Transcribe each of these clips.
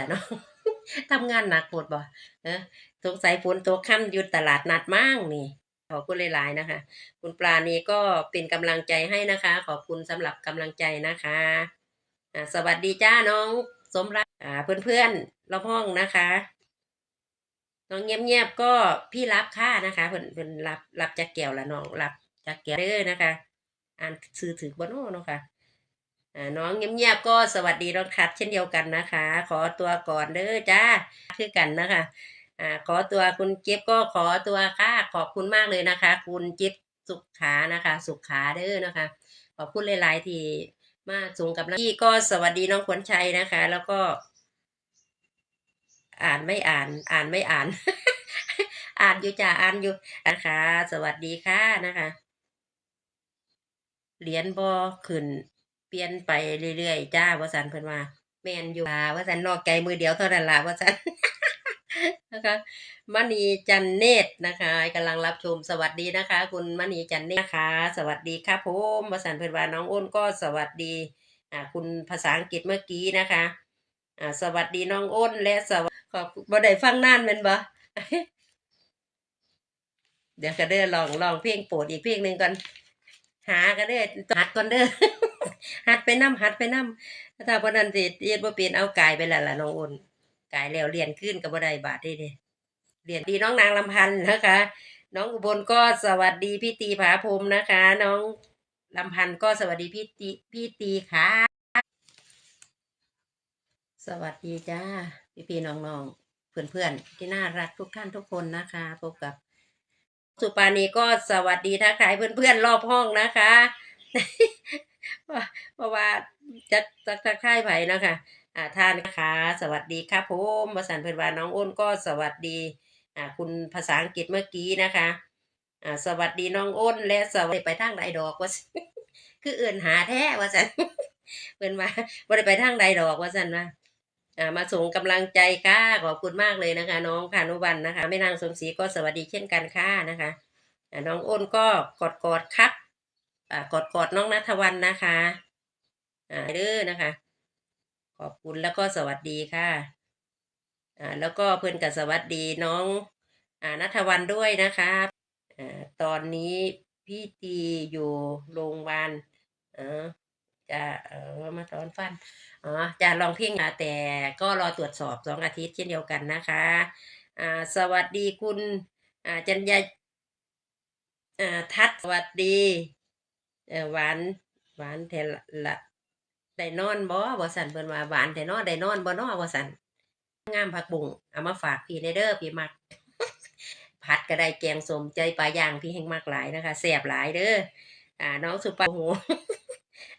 ล่ะเนาะทำงานหนักปวดบ่เออสงสัยฝนตกค่ำอยู่ตลาดนัดมั่งนี่ ขอบคุณหลาย ๆ นะคะ คุณปลานี้ก็เป็นกำลังใจให้นะคะ ขอบคุณสำหรับกำลังใจนะคะอ่าสวัสดีจ้าน้องสมรักอ่าเพื่อนๆรอบห้องนะคะน้องเงียบๆก็พี่รับค่านะคะเพิ่นเพิ่นรับรับจากแก้วละน้องรับจากแก้วเด้อนะคะ อ่านซื้อถือบ่เนาะเนาะค่ะอ่า น้องเงียบๆก็สวัสดีน้องทัดเช่นเดียวกันนะคะ ขอตัวก่อนเด้อจ้าคือกันนะคะอ่าขอตัวคุณเจี๊ยบก็ขอตัวค่ะขอบคุณมากเลยนะคะ คุณเจี๊ยบสุขขานะคะ สุขขาเด้อนะคะ ขอบคุณหลายๆที่มาส่งกับพี่ก็สวัสดีน้องขวัญชัยนะคะ แล้วก็ อ่านไม่อ่าน อ่านไม่อ่าน อ่านอยู่จ้าอ่านอยู่นะคะ สวัสดีค่ะนะคะเหรียญบอขึ้น เปลี่ยนไปเรื่อยๆจ้าว่าสันเพิ่นว่าแม่นอยู่ค่ะว่าสันนอกใจมือเดียวเท่านั้นละว่าสันนะคะมณีจันเนตรนะคะกำลังรับชมสวัสดีนะคะ คุณมณีจันเนตรนะคะ สวัสดีครับผมวสันเพื่อนว่าน้องอ้นก็สวัสดีอ่าคุณภาษาอังกฤษเมื่อกี้นะคะอ่าสวัสดีน้องอ้นและสวัสดีขอบบ่ได้ฟังนานแมันบ่เดี๋ยวก็เด้อลองลองเพลงโปรดอีกเพลงหนึ่งก่อน หาก็เด้อหัดก่อนเด้อ หัดไปนํหัดไปนํถ้าบ่นั้นสิเฮ็ดบ่เป็นเอากายไปแล้วล่ะน้องอ้นกายแล้วเรียนขึ้นกับบ่ได้บาทได้เด้เรียนดีน้องนางลำพันธ์นะคะ น้องอุบลก็สวัสดีพี่ตีผาพรมนะคะ น้องลำพันธ์ก็สวัสดีพี่ตีพี่ตีค่ะ สวัสดีจ้าพี่พี่ๆน้องๆเพื่อนที่น่ารักทุกท่านทุกคนนะคะพบกับ สุปานีก็สวัสดีทักทายเพื่อนๆรอบห้องนะคะ เพราะว่าจะจะทักทายไผนะคะอ่าท่านนะคะ สวัสดีครับผมวสันเพื่อนว่าน้องอ้นก็สวัสดีอ่าคุณภาษาอังกฤษเมื่อกี้นะคะอ่าสวัสดีน้องอ้นและสวัสดีไปทางใดดอกว่าสันคือเอื่นหาแท้ว่าสันเพื่อนว่าบ่ได้ไปทางใดดอกว่าสันว่าอ่ามาส่งกำลังใจค่ะขอบคุณมากเลยนะคะ น้องพานุวันนะคะแม่นางสมศรีก็สวัสดีเช่นกันค่ะนะคะอ่าน้องอ้นก็กอดกอดครับ กอดกอดๆน้องนัทวันนะคะอ่าเด้อนะคะ ขอบคุณแล้วก็สวัสดีค่ะอ่าแล้วก็เพื่อนกับสวัสดีน้องอ่านัทวันด้วยนะคะอ่าตอนนี้พี่ตีอยู่โรงพยาบาลออจะเออมาตอนฟันอ๋อจะลองเพ่งแต่ก็รอตรวจสอบสองอาทิตย์เช่นเดียวกันนะคะอ่าสวัสดีคุณอ่าจันยาอ่าทัศสวัสดี เออหวานหวานแทนละได้นอนบ่บ่สันเพิ่นว่าหวานแต่นอนได้นอนบ่นอบ่สันงามผักบุ้งเอามาฝากพี่ในเด้อพี่มักผัดก็ได้แกงสมใจปลาย่างพี่แห่งมากหลายนะคะแซ่บหลายเด้ออ่า น้องสุปาโอ้โห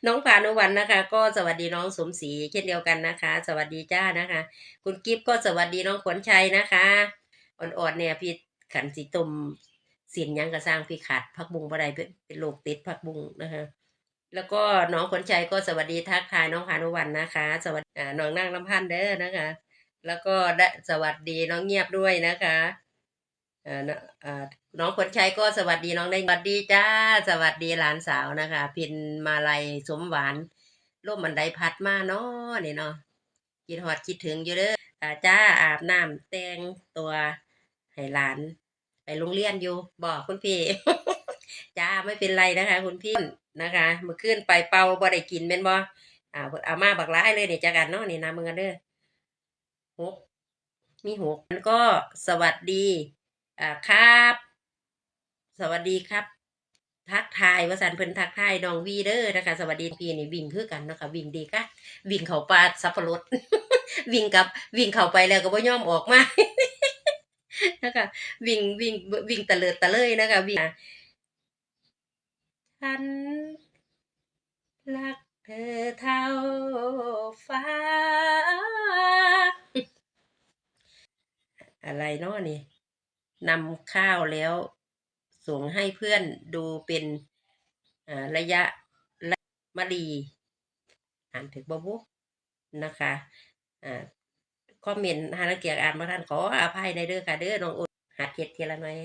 น้องพานุวันนะคะ ก็สวัสดีน้องสมศรีเช่นเดียวกันนะคะ สวัสดีจ้านะคะ คุณกิฟต์ก็สวัสดีน้องขวัญชัยนะคะ อ่อนๆเนี่ยพี่ขันสีตุ่ม สินยังกระสร้างพี่ขาดพักบุงบ่ไดเป็นโรคติดพักบุงนะคะแล้วก็น้องขวัญชัยก็สวัสดีทักทายน้องพานุวันนะคะ สวัสดีน้องนั่งน้ำพันเด้อนะคะ แล้วก็ได้สวัสดีน้องเงียบด้วยนะคะอ่าน้องอ่าน้องขวัญชัยก็สวัสดีน้องได้สวัสดีจ้าสวัสดีหลานสาวนะคะ พินมาลัยสมหวานร่มบันไดพัดมาเนาะนี่เนาะคิดฮอดคิดถึงอยู่เด้ออ่าจ้าอาบน้ำแต่งตัวให้หลาน ไปโรงเรียนอยู่บอกคุณพี่ จ้าไม่เป็นไรนะคะ คุณพี่นะคะเมื่อคืนไปเป่าบ่ได้กินแม่นบ่อ่าเพิ่นเอามาบักหลายเลยเนี่จักกันเนาะนี่นะมึงกันเด้อหกมีหกมันก็สวัสดี อ่าครับ สวัสดีครับ ทักทายวสันเพิ่นทักทายน้องวีเดอร์นะคะ สวัสดีพี่นี่วิ่งคือกันนะคะวิ่งดีกะวิ่งเข้าป่าสับปะรดวิ่งกับวิ่งเข้าไปแล้วก็บ่ย่อมออกมา นะคะวิ่งวิ่งวิ่งตะเลิดตะเลยนะคะวิ่งฉันรักเธอเท่าฟ้า อะไรเนาะนี่นำข้าวแล้ว ส่งให้เพื่อนดูเป็นอ่าระยะระมะลีอ่านถึงบ๊บุนะคะอ่า คอมเมนต์ฮานักเกียรอ่านมาท่านขออภัยในเด้อค่ะเด้อน้องอุ่นหัดเฮ็ดเทียละหน่อย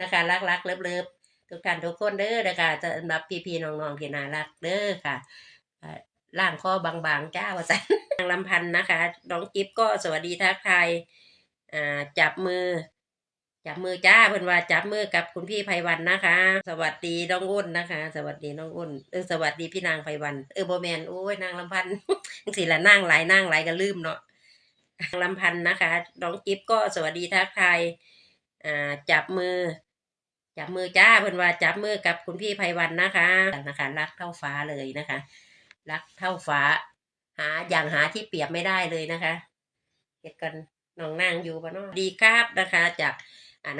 นะคะรักรักๆเลิฟเลิฟทุกท่านทุกคนเด้อนะคะจะนับพี่ๆน้องๆที่น่ารักเด้อค่ะอ่าล่างคอบางๆจ้าว่าจันนางลำพันธ์นะคะ น้องจิ๊บก็สวัสดีทักทายอ่าจับมือ จับมือจ้าเพิ่อนว่าจับมือกับคุณพี่ไพวันนะคะ สวัสดีน้องอ้นนะคะ สวัสดีน้องอ้นเออสวัสดีพี่นางไพวันเออโบแมนโอ้ยนางลำพันธ์สิละนั่งหลายนั่งหลายก็ลืมเนาะ ลำพันธ์นะคะ น้องจิ๊บก็สวัสดีทักทายอ่าจับมือ จับมือจ้าเพิ่อนว่าจับมือกับคุณพี่ไพวันนะคะนะคะ รักเท่าฟ้าเลยนะคะ รักเท่าฟ้า หาอย่างหาที่เปรียบไม่ได้เลยนะคะเฮ็ดกันน้องนางอยู่ปะเนาะดีครับนะคะ จาก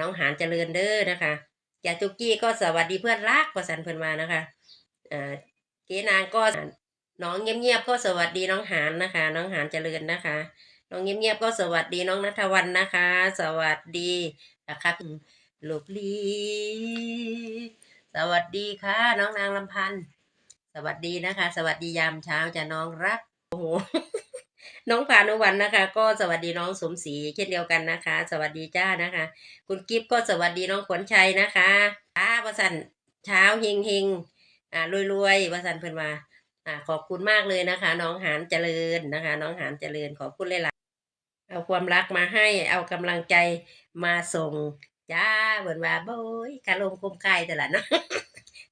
น้องหานเจริญเด้อนะคะจากจุกกี้ก็สวัสดีเพื่อนรักประสันเพิ่อนมานะคะอ่าเกนางก็น้องเงียบๆก็สวัสดีน้องหานนะคะ น้องหานเจริญนะคะ น้องเงียบๆก็สวัสดีน้องนัทวันนะคะ สวัสดีนะครับลูกลีสวัสดีค่ะ น้องนางลำพันธ์สวัสดีนะคะ สวัสดียามเช้าจะน้องรักโอ้โหน้องพานุวันนะคะ ก็สวัสดีน้องสมศรีเช่นเดียวกันนะคะ สวัสดีจ้านะคะ คุณกิฟก็สวัสดีน้องขวัญชัยนะคะอ้าประสันเช้าเฮงเฮงอ่ารวยๆประสันเพิ่นมาอ่าขอบคุณมากเลยนะคะ น้องหานเจริญนะคะ น้องหานเจริญขอบคุณเลยล่ะ เอาความรักมาให้เอากำลังใจมาส่งจ้าเหมือนว่าโบยคารมคมคายแต่ละเนาะ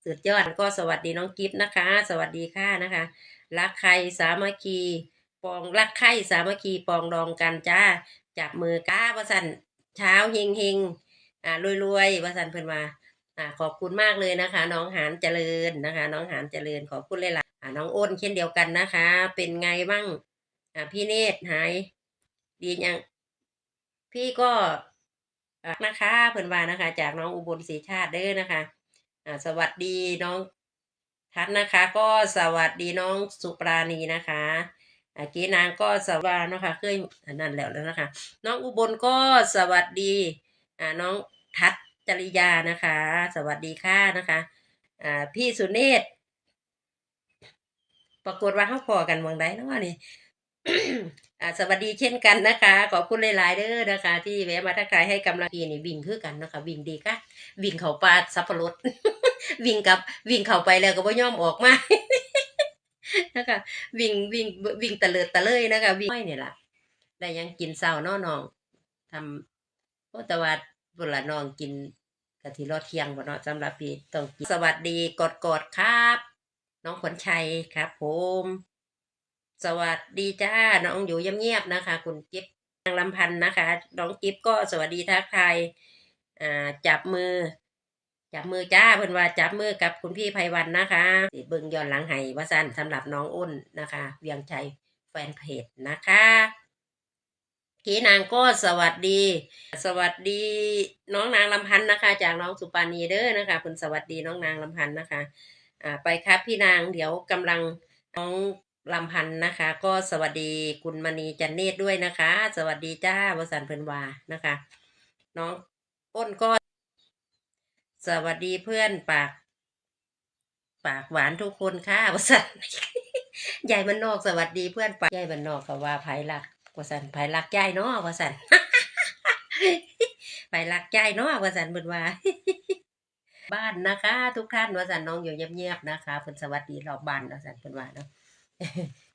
สุดยอดก็สวัสดีน้องกิฟต์นะคะ สวัสดีค่ะนะคะ รักใครสามัคคีปองรักใครสามัคคีปองดองกันจ้าจับมือก้าประสันเช้าเฮงเฮงอ่ารวยๆประสันเพิ่นมาอ่าขอบคุณมากเลยนะคะ น้องหานเจริญนะคะ น้องหานเจริญขอบคุณเลยล่ะอ่าน้องอ้นเช่นเดียวกันนะคะ เป็นไงบ้างอ่าพี่เนตรหาย ดียัง พี่ก็นะคะเพิ่อนว่านะคะ จากน้องอุบลศรีชาติเด้อนะคะสวัสดีน้องทัศนะคะ ก็สวัสดีน้องสุปราณีนะคะอ่าเกีนางก็สวัสดีนะคะเคยนนั้นแล้วแล้วนะคะ น้องอุบลก็สวัสดีอ่าน้องทัศจริยานะคะ สวัสดีค่ะนะคะอ่าพี่สุเนศปรากฏว่าเขาพอกันเมืองใดเนานี่ สวัสดีเช่นกันนะคะ ขอบคุณหลายๆเด้อนะคะ ที่แวะมาทักทายให้กำลังใจนี่วิ่งคือกันนะคะ วิ่งดีค่ะ วิ่งเขาปลาสับปะรดวิ่งกับวิ่งเข้าไปแล้วก็บ่ยอมออกมานะคะวิ่งวิ่งวิ่งตะเลิดตะเลยนะคะ วิ่งไม่เนี่ยล่ะได้ยังกินเศร้านาะน้องทำโอตว่าบุละน้องกินกะทิรอดเที่ยงบ่เนาะสำหรับพี่ต้องกินสวัสดีกดกดครับ น้องขวัญชัยครับผม สวัสดีจ้า น้องอยู่เงียบๆนะคะ คุณจิ๊บนางลำพันธ์นะคะ น้องจิ๊บก็สวัสดีทักทายอ่าจับมือ จับมือจ้าเพิ่นว่าจับมือกับคุณพี่ไพวันนะคะเบิ่งย้อนหลังให้ว่าสั้นสำหรับน้องอ้นนะคะ เวียงชัยแฟนเพจนะคะกีนางก็สวัสดี สวัสดีน้องนางลำพันธ์นะคะ จากน้องสุปานีเด้อนะคะคุณสวัสดีน้องนางลำพันธ์นะคะ อ่าไปครับพี่นางเดี๋ยวกำลังน้อง ลำพันธ์นะคะ ก็สวัสดีคุณมณีจันเนตรด้วยนะคะ สวัสดีจ้าวสันเพิ่นวานะคะ น้องอ้นก็ สวัสดีเพื่อนปาก ปากหวานทุกคนค่ะวสันยายมันนอกสวัสดีเพื่อนปากยายมันนอกก็ว่าไผลักวสันไผลักยายเนาะวสันไผลักยายเนาะวสันเพิ่นวาบ้านนะคะ ทุกท่านวสันน้องอยู่เงียบๆนะคะเพิ่นสวัสดีรอบบ้านวสันเพิ่นวาเนาะ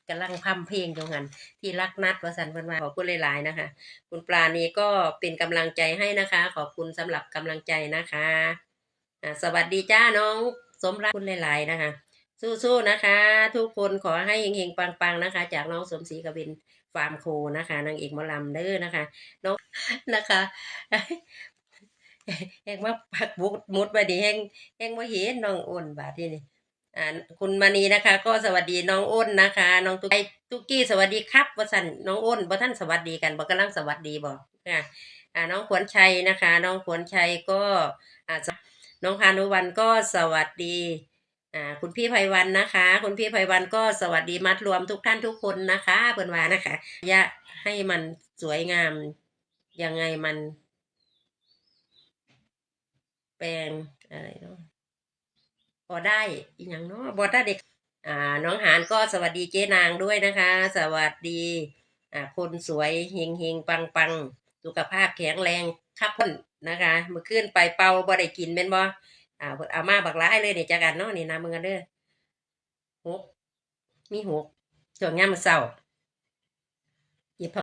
กำลังพัมเพลงอยู่หันที่รักนัดวสันเพิ่นว่าขอบคุณหลาย ๆ นะคะ คุณปลานีก็เป็นกำลังใจให้นะคะ ขอบคุณสำหรับกำลังใจนะคะสวัสดีจ้าน้องสมรักคุณหลาย ๆ นะคะ สู้ๆนะคะ ทุกคนขอให้เฮงๆปังๆนะคะ จากน้องสมศรีกบินฟาร์มโคนะคะนางเอกมอลำเด้อนะคะน้องนะคะแหงมาปักบุกมุดไปดิแหงแหงว่าเห็นน้องอ้นบาที่นี่ อ่าคุณมณีนะคะ ก็สวัสดีน้องอ้นนะคะ น้องตุ๊กตุ๊กกี้สวัสดีครับว่สันน้องอ้นบ่ท่านสวัสดีกันบ่กำลังสวัสดีบ่อ่าอ่าน้องขวัญชัยนะคะ น้องขวัญชัยก็อ่าน้องพานุวันก็สวัสดีอ่าคุณพี่ไพวันนะคะ คุณพี่ไพวันก็สวัสดีมัดรวมทุกท่านทุกคนนะคะเพื่อนวานะคะอย่าให้มันสวยงามยังไงมัน แปลงอะไรเนาะ พอได้อีกอย่างเนาะบอได้เด็กอ่าน้องหานก็สวัสดีเจ๊นางด้วยนะคะ สวัสดีอ่าคนสวยเฮงเฮงปังปังสุขภาพแข็งแรงครับพ่นนะคะเมื่อคืนไปเป่าบ่ได้กินเป็นบ่อ่าเอามาบักร้ายเลยเนี่ยจักกันเนาะนี่นะมึงกันเด้อหกมีหกช่วงามมื้อเช้า